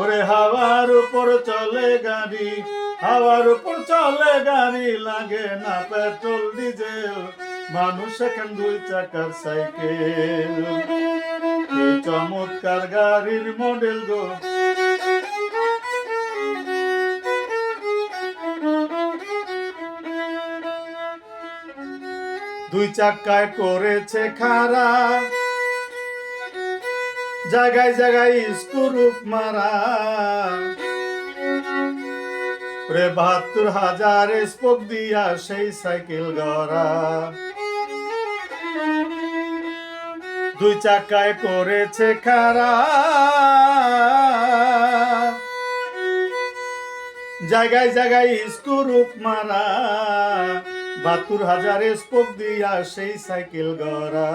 ওরে হাওয়ার উপর চলে গাড়ি, হাওয়ার উপর চলে গাড়ি, লাগে না পেট্রোল, ডিজেল, মানুষ এখন দুই চাকার সাইকেল। চমৎকার গাড়ির মডেল গো। দুই চাকায় করেছে খারা জায়গায় জায়গায় স্কুরুপ মারা। রে বাহাত্তর হাজার স্পোক দিয়া সেই সাইকেল গড়া। দুই চাকায় করেছে খারা জায়গায় জায়গায় স্কুরুপ মারা। বাহাত্তর হাজার স্পোক দিয়া সেই সাইকেল গড়া।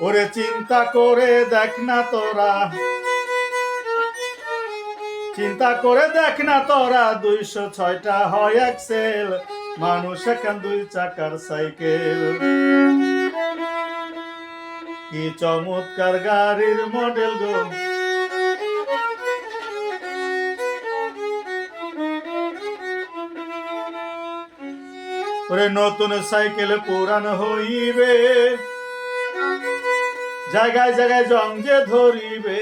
ওরে চিন্তা করে দেখ না তোরা। চিন্তা করে দেখ না তোরা, দুইশো ছয়টা হয় এক্সেল মানুষ এখন দুই চাকার সাইকেল। কি চমৎকার গাড়ির মডেল গো। ওরে নতুন সাইকেল পুরান হইবে। জায়গায় জায়গায় জং যে ধরিবে।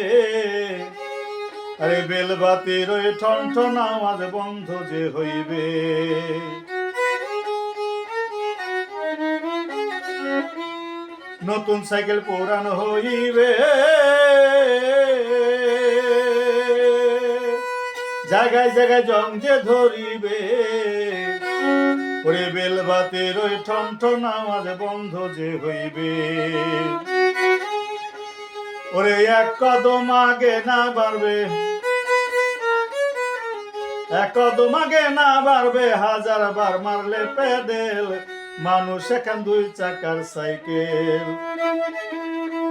আরে বেলবাতির ওই ঠন ঠন আওয়াজ বন্ধ যে হইবে। নতুন সাইকেল পুরান হইবে। জায়গায় জায়গায় জং যে ধরিবে। ওরে বেলবাতির ওই ঠন ঠন আওয়াজ বন্ধ যে হইবে। ওরে এক কদম আগে না বাড়বে। এক কদম আগে না বাড়বে, হাজার বার মারলে পেডেল মানুষ এখন দুই চাকার সাইকেল।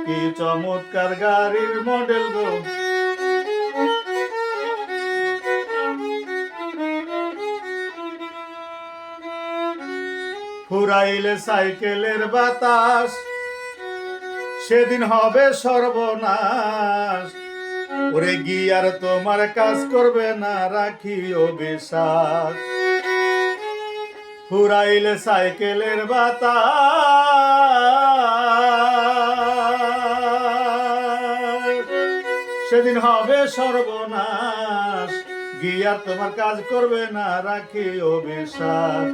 কি চমৎকার গাড়ির মডেল গো। ফুরাইলে সাইকেলের বাতাস সেদিন হবে সর্বনাশ। ওরে গিয়ার, তোমার কাজ করবে না, রাখিও বিশ্বাস। ফুরাইলে সাইকেলের বাতা সেদিন হবে সর্বনাশ। গিয়ার, তোমার কাজ করবে না, রাখিও বিশ্বাস।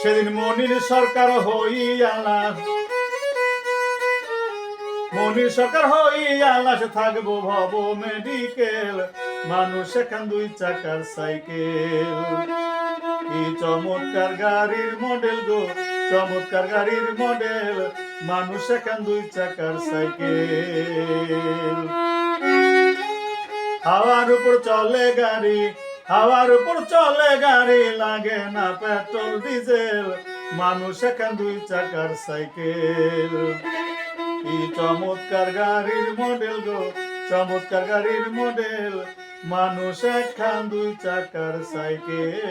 সেদিন মনির সরকার হইয়ালা মনির সরকার হইয়া লাশ থাকব ভব মেডিকেল মানুষ এখন দুই চাকার সাইকেল কি চমৎকার গাড়ির মডেল গো, চমৎকার গাড়ির মডেল মানুষ এখন দুই চাকার সাইকেল হাওয়ার উপর চলে গাড়ি, হাওয়ার উপর চলে গাড়ি, লাগে না পেট্রোল, ডিজেল। মানুষ এখন দুই চাকার সাইকেল কি চমৎকার গাড়ির মডেল গো চমৎকার গাড়ির মডেল। মানুষ একখান দুই চাকার সাইকেল।